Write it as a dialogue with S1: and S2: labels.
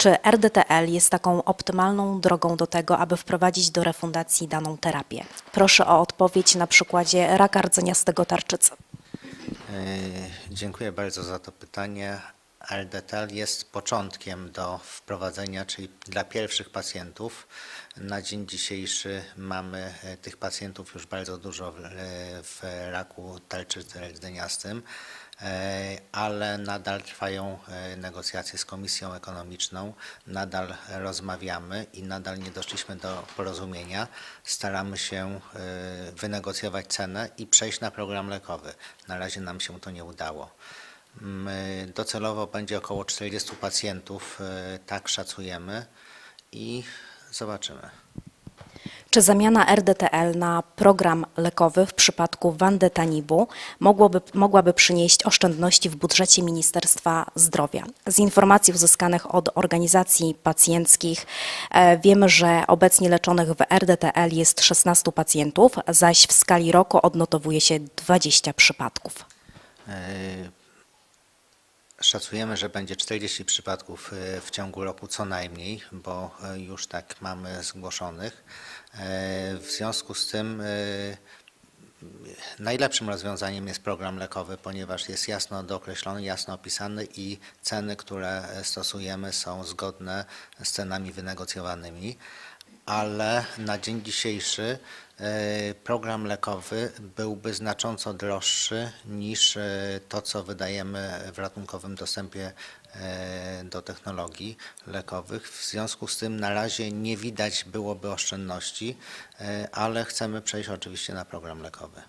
S1: Czy RDTL jest taką optymalną drogą do tego, aby wprowadzić do refundacji daną terapię? Proszę o odpowiedź na przykładzie raka rdzeniastego tarczycy.
S2: E, Dziękuję bardzo za to pytanie. LDTL jest początkiem do wprowadzenia, czyli dla pierwszych pacjentów. Na dzień dzisiejszy mamy e, tych pacjentów już bardzo dużo w, e, raku tarczycy rdzeniastym, e, ale nadal trwają negocjacje z Komisją Ekonomiczną, nadal rozmawiamy i nadal nie doszliśmy do porozumienia. Staramy się wynegocjować cenę i przejść na program lekowy. Na razie nam się to nie udało. My docelowo będzie około 40 pacjentów, e, tak szacujemy i zobaczymy.
S1: Czy zamiana RDTL na program lekowy w przypadku Wandetanibu mogłoby, mogłaby przynieść oszczędności w budżecie Ministerstwa Zdrowia? Z informacji uzyskanych od organizacji pacjenckich e, wiemy, że obecnie leczonych w RDTL jest 16 pacjentów, zaś w skali roku odnotowuje się 20 przypadków.
S2: Szacujemy, że będzie 40 przypadków e, w ciągu roku co najmniej, bo e, już tak mamy zgłoszonych. E, W związku z tym najlepszym rozwiązaniem jest program lekowy, ponieważ jest jasno dookreślony, jasno opisany i ceny, które stosujemy są zgodne z cenami wynegocjowanymi. Ale na dzień dzisiejszy e, program lekowy byłby znacząco droższy niż e, to, co wydajemy w ratunkowym dostępie e, do technologii lekowych. W związku z tym na razie nie widać byłoby oszczędności, ale chcemy przejść oczywiście na program lekowy.